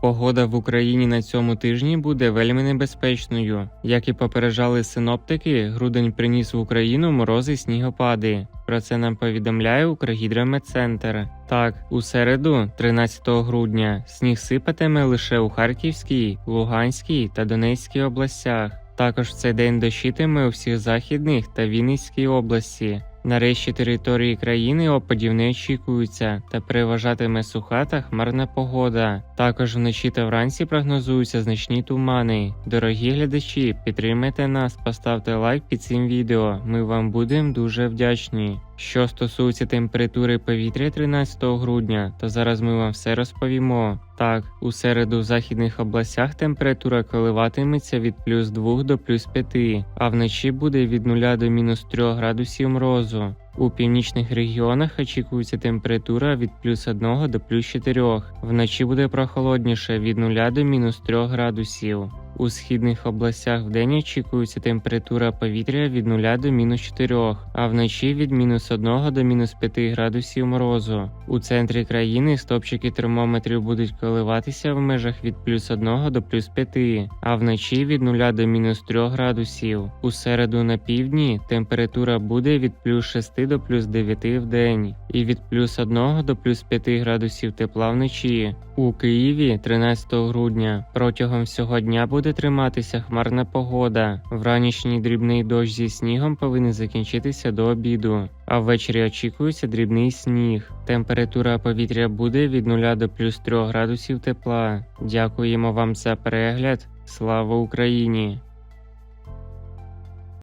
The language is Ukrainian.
Погода в Україні на цьому тижні буде вельми небезпечною. Як і попереджали синоптики, грудень приніс в Україну морози й снігопади. Про це нам повідомляє Укргідрометцентр. Так, у середу, 13 грудня, сніг сипатиме лише у Харківській, Луганській та Донецькій областях. Також в цей день дощитиме у всіх західних та Вінницькій області. Нарешті території країни опадів не очікуються та переважатиме суха та хмарна погода. Також вночі та вранці прогнозуються значні тумани. Дорогі глядачі, підтримайте нас, поставте лайк під цим відео. Ми вам будемо дуже вдячні. Що стосується температури повітря 13 грудня, то зараз ми вам все розповімо. Так, у середу в західних областях температура коливатиметься від плюс 2 до плюс 5, а вночі буде від 0 до мінус 3 градусів морозу. У північних регіонах очікується температура від плюс 1 до плюс 4. Вночі буде прохолодніше від 0 до мінус 3 градусів. У східних областях вдень очікується температура повітря від 0 до мінус 4, а вночі від мінус 1 до мінус 5 градусів морозу. У центрі країни стопчики термометрів будуть коливатися в межах від плюс 1 до плюс 5, а вночі від 0 до мінус 3 градусів. У середу на півдні температура буде від плюс 6 до плюс 9 в день і від плюс 1 до плюс 5 градусів тепла вночі. У Києві 13 грудня протягом всього дня буде триматися хмарна погода. Вранішній дрібний дощ зі снігом повинен закінчитися до обіду, а ввечері очікується дрібний сніг. Температура повітря буде від 0 до плюс 3 градусів тепла. Дякуємо вам за перегляд. Слава Україні!